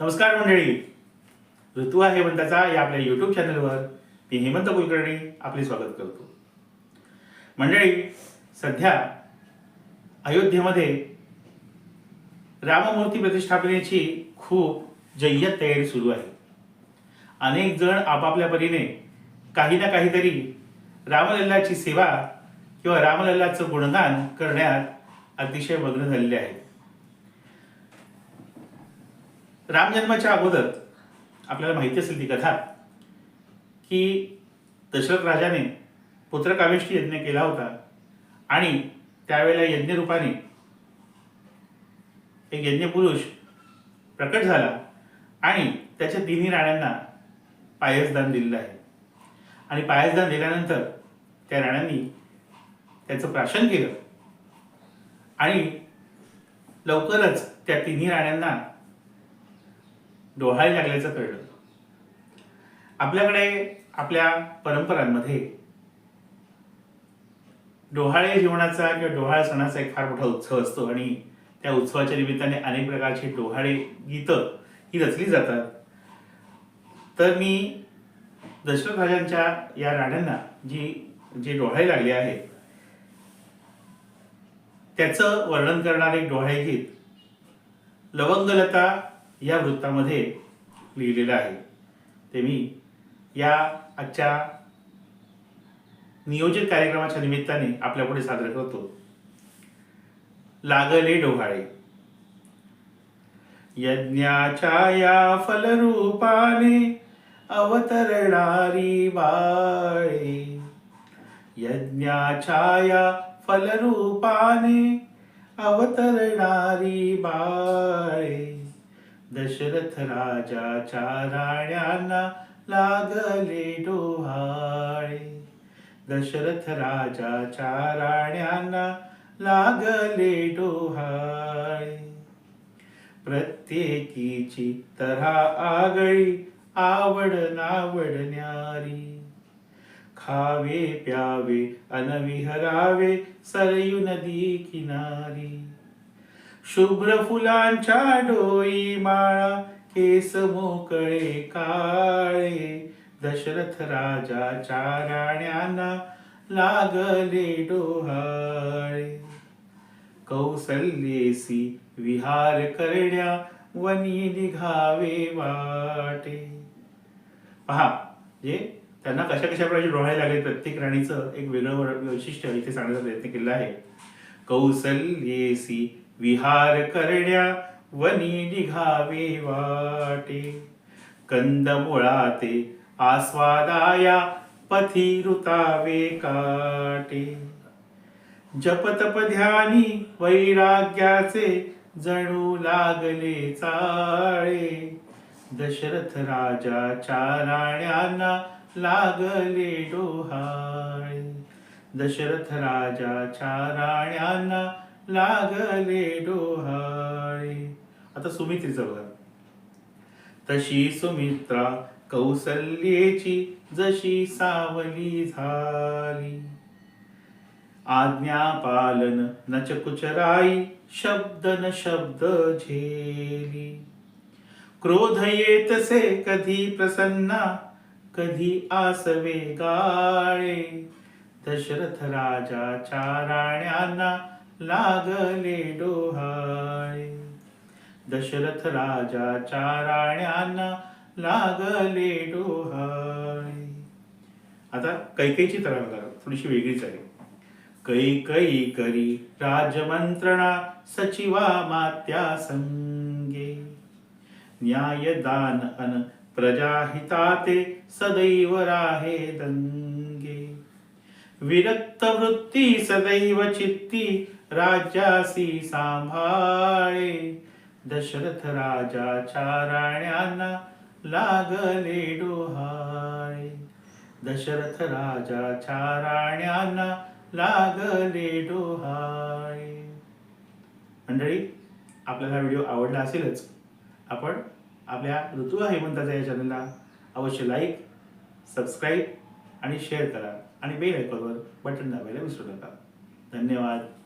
नमस्कार मंडळी. ऋतू आहे हेमंताचा या आपल्या युट्यूब चॅनलवर मी हेमंत कुलकर्णी आपले स्वागत करतो. मंडळी सध्या अयोध्येमध्ये राममूर्ती प्रतिष्ठापनेची खूप जय्यत तयारी सुरू आहे. अनेक जण आपापल्या परीने काही ना काहीतरी रामलल्लाची सेवा किंवा रामलल्लाचं गुणगान करण्यात अतिशय मग्न झालेले आहेत. रामजन्माच्या अगोदर आपल्याला माहिती असेल ती कथा की दशरथ राजाने पुत्रकामेष्टी यज्ञ केला होता आणि त्यावेळेला यज्ञरूपाने एक यज्ञपुरुष प्रकट झाला आणि त्याच्या तिन्ही राण्यांना पायसदान दिलेलं आहे. आणि पायसदान दिल्यानंतर त्या राण्यांनी त्याचं प्राशन केलं. आणि लवकरच त्या तिन्ही राण्यांना डोहाळे लागल्याचं कळलं. आपल्याकडे आपल्या परंपरांमध्ये डोहाळे जीवनाचा किंवा डोहाळ सणाचा एक फार मोठा उत्सव असतो आणि त्या उत्सवाच्या निमित्ताने अनेक प्रकारची डोहाळे गीतं ही रचली जातात. तर मी दशरथ राजांच्या या राण्यांना जी जे डोहाळे लागले आहेत त्याचं वर्णन करणारे डोहाळे गीत लवंगलता या वृत्तामध्ये लिहिलेलं आहे. ते मी या आजच्या नियोजित कार्यक्रमाच्या निमित्ताने आपल्यापुढे सादर करतो. लागले डोहाळे. यज्ञाच्या या फलरूपाने अवतरणारी बाळे. यज्ञाच्या या फलरूपाने अवतरणारी बाळे. दशरथ राजाच्या राण्यांना लागले डोहाळे. दशरथ राजाच्या राण्यांना लागले डोहाळे. प्रत्येकीची तऱ्हा आगळी आवड नावडणारी खावे प्यावे अनविहरावे सरयू नदी किनारी. शुभ्र फुलांच्या डोई माळा केस मोकळे काळे. दशरथ राजाच्या राण्यांना लागले डोहाळे. कौसल्येसी विहार करण्या वनी निघावे वाटे. पहा जे त्यांना कशा कशा प्रकारचे डोळे लागले प्रत्येक राणीचं एक वेगळं वैशिष्ट्य इथे सांगण्याचा प्रयत्न केला आहे. कौसल्येसी विहार करण्या वनी निघावे वाटे. कंदमुळाते आस्वादाया पथी ऋतावे काटे. जपतप ध्यानी वैराग्याचे जणू लागले चाळे. दशरथ राजा चाराण्यांना लागले डोहाळे. दशरथ राजा चाराण्यांना लागले डोहाळे. आता सुमित्रीचं बघा तशी सुमित्रा कौसल्येची जशी सावली झाली. आज्ञा पालन नचकुचराई शब्द न शब्द झेली. क्रोध येतसे कधी प्रसन्ना कधी आसवे गाळे. दशरथ राजाच्या राण्यांना लागले डोहाळे. दशरथ राजाच्या राण्यांना लागले डोहाळे. आता कैकेची तरा थोडीशी वेगळीच आहे. कैकई करी राजमंत्रणा सचिवा मात्या संगे. न्यायदान अन प्रजाहिताते सदैव राहे दंगे. विरक्त वृत्ती सदैव चित्ती राज्यासी सांभाळे दशरथ राजाच्या राण्यांना लागले डोहाळे. दशरथ राजाच्या राण्यांना लागले डोहाळे. मंडळी आपल्याला हा व्हिडिओ आवडला असेलच आपण आपल्या ऋतू हेमंताचा या चॅनलला अवश्य लाईक सबस्क्राईब आणि शेअर करा आणि बेल आयकॉनवर बटन दाबायला विसरू नका. धन्यवाद.